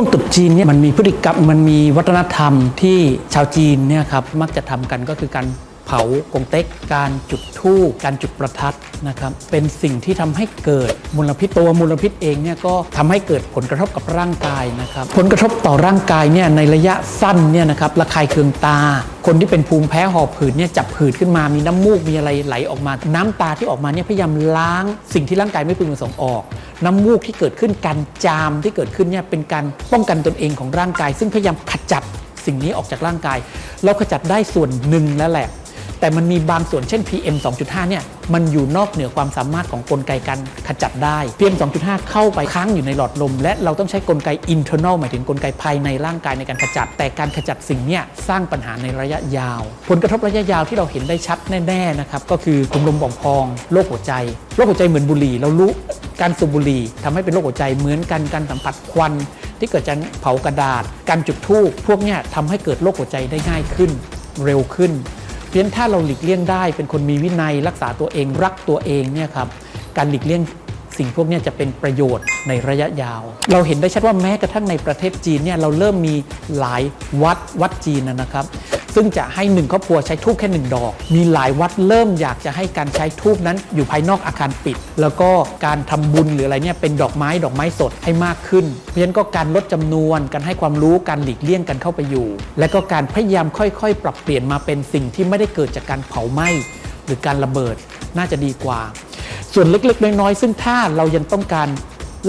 ช่วงตรุษจีนเนี่ยมันมีพฤติกรรมมันมีวัฒนธรรมที่ชาวจีนเนี่ยครับมักจะทำกันก็คือการเผากงเต็ก การจุดธูปการจุดประทัดนะครับเป็นสิ่งที่ทำให้เกิดมลพิษตัวมลพิษเองเนี่ยก็ทำให้เกิดผลกระทบกับร่างกายนะครับผลกระทบต่อร่างกายเนี่ยในระยะสั้นเนี่ยนะครับระคายเคืองตา คนที่เป็นภูมิแพ้หอบหืดเนี่ยจับหืดขึ้นมามีน้ำมูกมีอะไรไหลออกมา น้ำตาที่ออกมาเนี่ยพยายามล้างสิ่งที่ร่างกายไม่พึงประสงค์ออก น้ำมูกที่เกิดขึ้นการจามที่เกิดขึ้นเนี่ยเป็นการป้องกันตนเองของร่างกาย ซึ่งพยายามขจัดสิ่งนี้ออกจากร่างกาย เราขจัดได้ส่วนหนึ่งแล้วแหละ แต่มันมีบางส่วนเช่น PM 2.5 เนี่ย มันอยู่นอกเหนือความสามารถของกลไกการขจัดได้ PM 2.5 เข้าไปค้างอยู่ในหลอดลม และเราต้องใช้กลไก internal หมายถึงกลไกภายในร่างกายในการขจัด แต่การขจัดสิ่งเนี้สร้างปัญหาในระยะยาว ผลกระทบระยะยาวที่เราเห็นได้ชัดแน่ๆนะครับก็คือตุ่มลมบ่องพองโรคหัวใจโรคหัวใจเหมือนบุหรี่เรารู้การสูบบุหรี่ทำให้เป็นโรคหัวใจเหมือนกันการสัมผัสควัน ที่เกิดจากเผากระดาษ การจุดธูปพวกเนี้ยทำให้เกิดโรคหัวใจได้ง่ายขึ้น เร็วขึ้น เพราะฉะนั้นถ้าเราหลีกเลี่ยงได้ เป็นคนมีวินัยรักษาตัวเองรักตัวเองเนี่ยครับการหลีกเลี่ยงสิ่งพวกนี้จะเป็นประโยชน์ในระยะยาว เราเห็นได้ชัดว่าแม้กระทั่งในประเทศจีนเนี่ยเราเริ่มมีหลายวัดวัดจีนนะครับ ซึ่งจะให้หนึ่งครอบครัวใช้ทูบแค่หนึ่งดอก มีหลายวัดเริ่มอยากจะให้การใช้ทูบนั้นอยู่ภายนอกอาคารปิด แล้วก็การทำบุญหรืออะไรเนี่ยเป็นดอกไม้ดอกไม้สดให้มากขึ้น เพราะฉะนั้นก็การลดจำนวนการให้ความรู้การหลีกเลี่ยงกันเข้าไปอยู่ และก็การพยายามค่อยๆ ปรับเปลี่ยนมาเป็นสิ่งที่ไม่ได้เกิดจากการเผาไหม้หรือการระเบิดน่าจะดีกว่า ส่วนเล็กๆ น้อยๆ ซึ่งถ้าเรายังต้องการ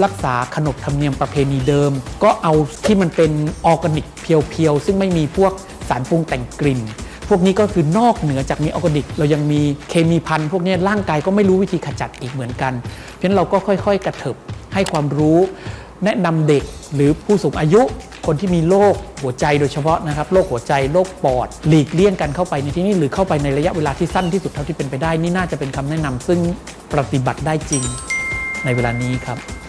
รักษาขนบธรรมเนียมประเพณีเดิม ก็เอาที่มันเป็นออร์แกนิกเพียวๆ ซึ่งไม่มีพวก สารปรุงแต่งกลิ่น พวกนี้ก็คือนอกเหนือจากมีออร์แกนิก เรายังมีเคมีพันธุ์พวกนี้ร่างกายก็ไม่รู้วิธีขจัดอีกเหมือนกัน เพราะฉะนั้นเราก็ค่อย ๆ กระเถิบให้ความรู้ แนะนำเด็กหรือผู้สูงอายุคนที่มีโรคหัวใจโดยเฉพาะนะครับโรคหัวใจโรคปอด หลีกเลี่ยงกันเข้าไปในที่นี้หรือเข้าไปในระยะเวลาที่สั้นที่สุดเท่าที่เป็นไปได้นี่น่าจะเป็นคำแนะนำซึ่งปฏิบัติได้จริงในเวลานี้ครับ